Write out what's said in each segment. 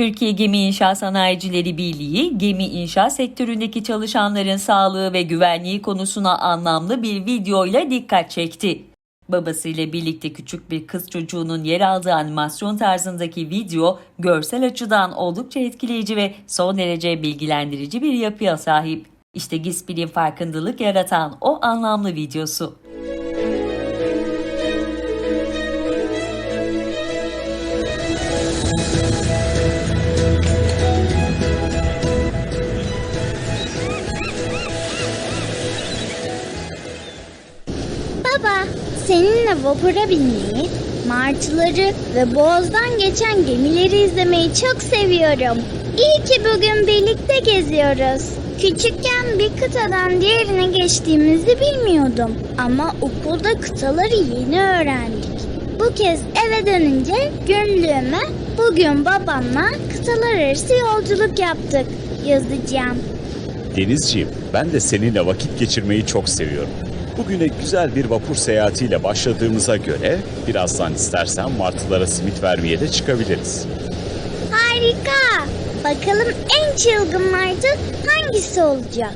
Türkiye Gemi İnşaat Sanayicileri Birliği, gemi inşaat sektöründeki çalışanların sağlığı ve güvenliği konusuna anlamlı bir videoyla dikkat çekti. Babasıyla birlikte küçük bir kız çocuğunun yer aldığı animasyon tarzındaki video, görsel açıdan oldukça etkileyici ve son derece bilgilendirici bir yapıya sahip. İşte Gispil'in farkındalık yaratan o anlamlı videosu. Seninle vapura binmeyi, martıları ve boğazdan geçen gemileri izlemeyi çok seviyorum. İyi ki bugün birlikte geziyoruz. Küçükken bir kıtadan diğerine geçtiğimizi bilmiyordum. Ama okulda kıtaları yeni öğrendik. Bu kez eve dönünce günlüğüme bugün babamla kıtalar arası yolculuk yaptık yazacağım. Denizciğim, ben de seninle vakit geçirmeyi çok seviyorum. Bugüne güzel bir vapur seyahatiyle başladığımıza göre birazdan istersen martılara simit vermeye de çıkabiliriz. Harika. Bakalım en çılgın martı hangisi olacak?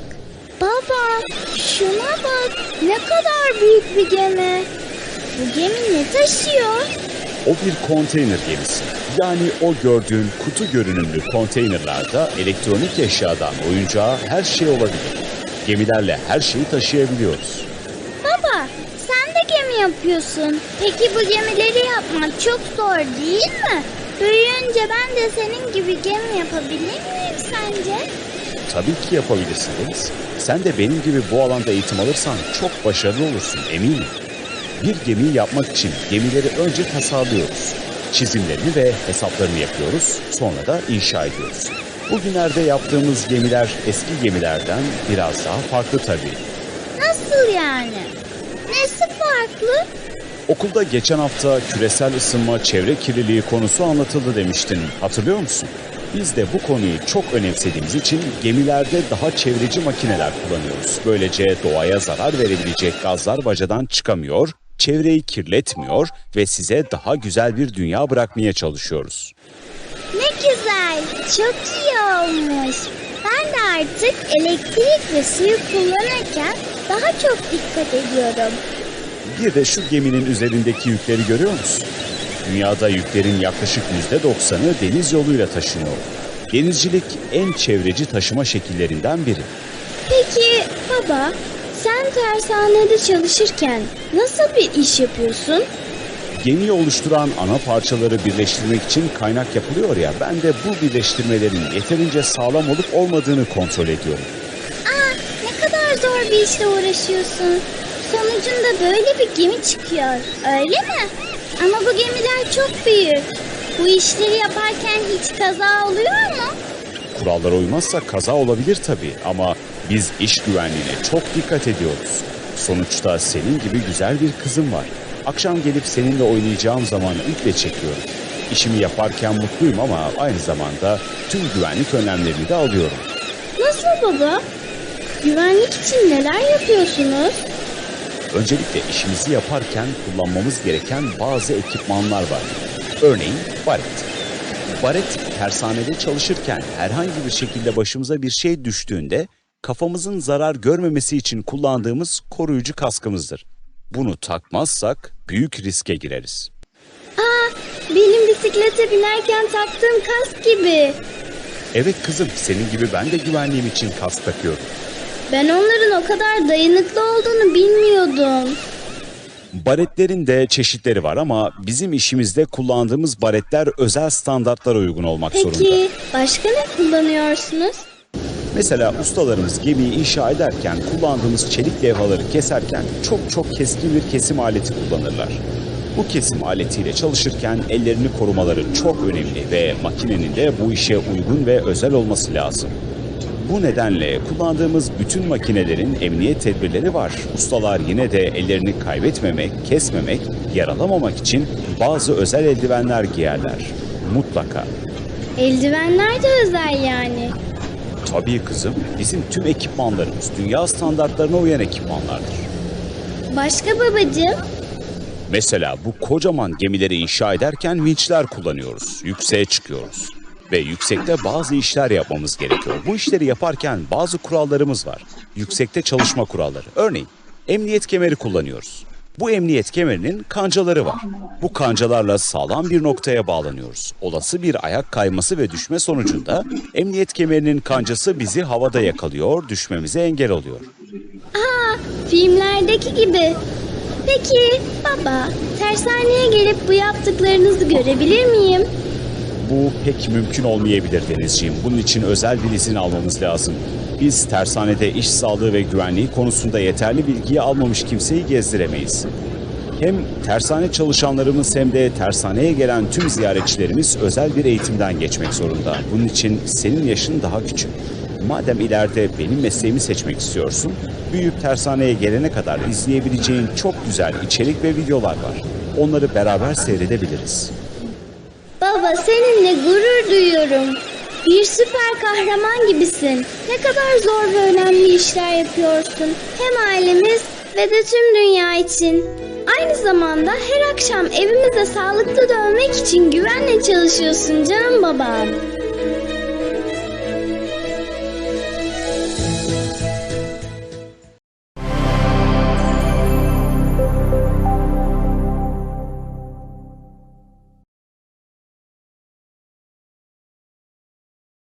Baba, şuna bak. Ne kadar büyük bir gemi. Bu gemi ne taşıyor? O bir konteyner gemisi. Yani o gördüğün kutu görünümlü konteynerlarda elektronik eşyadan oyuncağa her şey olabilir. Gemilerle her şeyi taşıyabiliyoruz. Yapıyorsun. Peki bu gemileri yapmak çok zor değil mi? Büyüyünce ben de senin gibi gemi yapabilir miyim sence? Tabii ki yapabilirsin Deniz. Sen de benim gibi bu alanda eğitim alırsan çok başarılı olursun eminim. Bir gemiyi yapmak için gemileri önce tasarlıyoruz. Çizimlerini ve hesaplarını yapıyoruz. Sonra da inşa ediyoruz. Bugünlerde yaptığımız gemiler eski gemilerden biraz daha farklı tabii. Nasıl yani? Nesi farklı? Okulda geçen hafta küresel ısınma, çevre kirliliği konusu anlatıldı demiştin. Hatırlıyor musun? Biz de bu konuyu çok önemsediğimiz için gemilerde daha çevreci makineler kullanıyoruz. Böylece doğaya zarar verebilecek gazlar bacadan çıkamıyor, çevreyi kirletmiyor ve size daha güzel bir dünya bırakmaya çalışıyoruz. Ne güzel, çok iyi olmuş. Ben de artık elektrik ve suyu kullanırken daha çok dikkat ediyorum. Bir de şu geminin üzerindeki yükleri görüyor musun? Dünyada yüklerin yaklaşık %90'ı deniz yoluyla taşınıyor. Denizcilik en çevreci taşıma şekillerinden biri. Peki baba, sen tersanede çalışırken nasıl bir iş yapıyorsun? Gemiyi oluşturan ana parçaları birleştirmek için kaynak yapılıyor ya ben de bu birleştirmelerin yeterince sağlam olup olmadığını kontrol ediyorum. Zor bir işle uğraşıyorsun. Sonucunda böyle bir gemi çıkıyor, öyle mi? Ama bu gemiler çok büyük. Bu işleri yaparken hiç kaza oluyor mu? Kurallara uymazsa kaza olabilir tabii ama biz iş güvenliğine çok dikkat ediyoruz. Sonuçta senin gibi güzel bir kızım var. Akşam gelip seninle oynayacağım zaman iple çekiyorum. İşimi yaparken mutluyum ama aynı zamanda tüm güvenlik önlemlerini de alıyorum. Nasıl baba? Güvenlik için neler yapıyorsunuz? Öncelikle işimizi yaparken kullanmamız gereken bazı ekipmanlar var. Örneğin baret. Baret tersanede çalışırken herhangi bir şekilde başımıza bir şey düştüğünde kafamızın zarar görmemesi için kullandığımız koruyucu kaskımızdır. Bunu takmazsak büyük riske gireriz. Aa, benim bisiklete binerken taktığım kask gibi. Evet kızım, senin gibi ben de güvenliğim için kask takıyorum. Ben onların o kadar dayanıklı olduğunu bilmiyordum. Baretlerin de çeşitleri var ama bizim işimizde kullandığımız baretler özel standartlara uygun olmak zorunda. Peki başka ne kullanıyorsunuz? Mesela ustalarımız gemiyi inşa ederken kullandığımız çelik levhaları keserken çok çok keskin bir kesim aleti kullanırlar. Bu kesim aletiyle çalışırken ellerini korumaları çok önemli ve makinenin de bu işe uygun ve özel olması lazım. Bu nedenle kullandığımız bütün makinelerin emniyet tedbirleri var. Ustalar yine de ellerini kaybetmemek, kesmemek, yaralamamak için bazı özel eldivenler giyerler. Mutlaka. Eldivenler de özel yani. Tabii kızım, bizim tüm ekipmanlarımız dünya standartlarına uyan ekipmanlardır. Başka babacığım? Mesela bu kocaman gemileri inşa ederken vinçler kullanıyoruz, yükseğe çıkıyoruz. Ve yüksekte bazı işler yapmamız gerekiyor. Bu işleri yaparken bazı kurallarımız var. Yüksekte çalışma kuralları. Örneğin emniyet kemeri kullanıyoruz. Bu emniyet kemerinin kancaları var. Bu kancalarla sağlam bir noktaya bağlanıyoruz. Olası bir ayak kayması ve düşme sonucunda emniyet kemerinin kancası bizi havada yakalıyor, düşmemize engel oluyor. Aa, filmlerdeki gibi. Peki baba, tersaneye gelip bu yaptıklarınızı görebilir miyim? Bu pek mümkün olmayabilir Denizciğim. Bunun için özel bir izin almamız lazım. Biz tersanede iş sağlığı ve güvenliği konusunda yeterli bilgiyi almamış kimseyi gezdiremeyiz. Hem tersane çalışanlarımız hem de tersaneye gelen tüm ziyaretçilerimiz özel bir eğitimden geçmek zorunda. Bunun için senin yaşın daha küçük. Madem ileride benim mesleğimi seçmek istiyorsun, büyüyüp tersaneye gelene kadar izleyebileceğin çok güzel içerik ve videolar var. Onları beraber seyredebiliriz. Baba seninle gurur duyuyorum. Bir süper kahraman gibisin. Ne kadar zor ve önemli işler yapıyorsun. Hem ailemiz ve de tüm dünya için. Aynı zamanda her akşam evimize sağlıklı dönmek için güvenle çalışıyorsun canım babam.